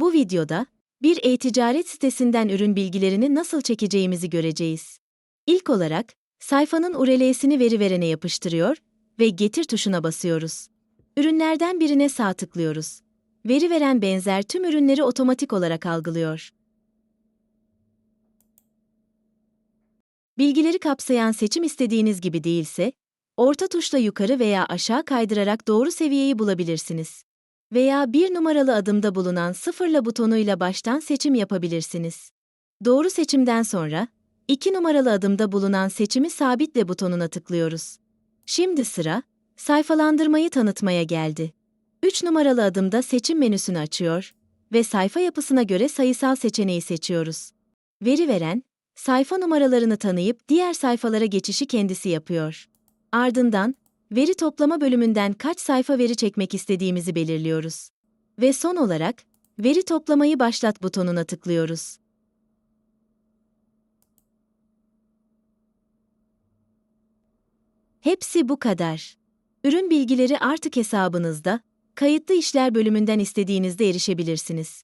Bu videoda, bir e-ticaret sitesinden ürün bilgilerini nasıl çekeceğimizi göreceğiz. İlk olarak, sayfanın URL'sini veri verene yapıştırıyor ve Getir tuşuna basıyoruz. Ürünlerden birine sağ tıklıyoruz. Veri veren benzer tüm ürünleri otomatik olarak algılıyor. Bilgileri kapsayan seçim istediğiniz gibi değilse, orta tuşla yukarı veya aşağı kaydırarak doğru seviyeyi bulabilirsiniz. Veya bir numaralı adımda bulunan sıfırla butonuyla baştan seçim yapabilirsiniz. Doğru seçimden sonra, iki numaralı adımda bulunan seçimi sabitle butonuna tıklıyoruz. Şimdi sıra, sayfalandırmayı tanıtmaya geldi. 3 numaralı adımda seçim menüsünü açıyor ve sayfa yapısına göre sayısal seçeneği seçiyoruz. Veri veren, sayfa numaralarını tanıyıp diğer sayfalara geçişi kendisi yapıyor. Ardından, veri toplama bölümünden kaç sayfa veri çekmek istediğimizi belirliyoruz. Ve son olarak, veri toplamayı başlat butonuna tıklıyoruz. Hepsi bu kadar. Ürün bilgileri artık hesabınızda, kayıtlı işler bölümünden istediğinizde erişebilirsiniz.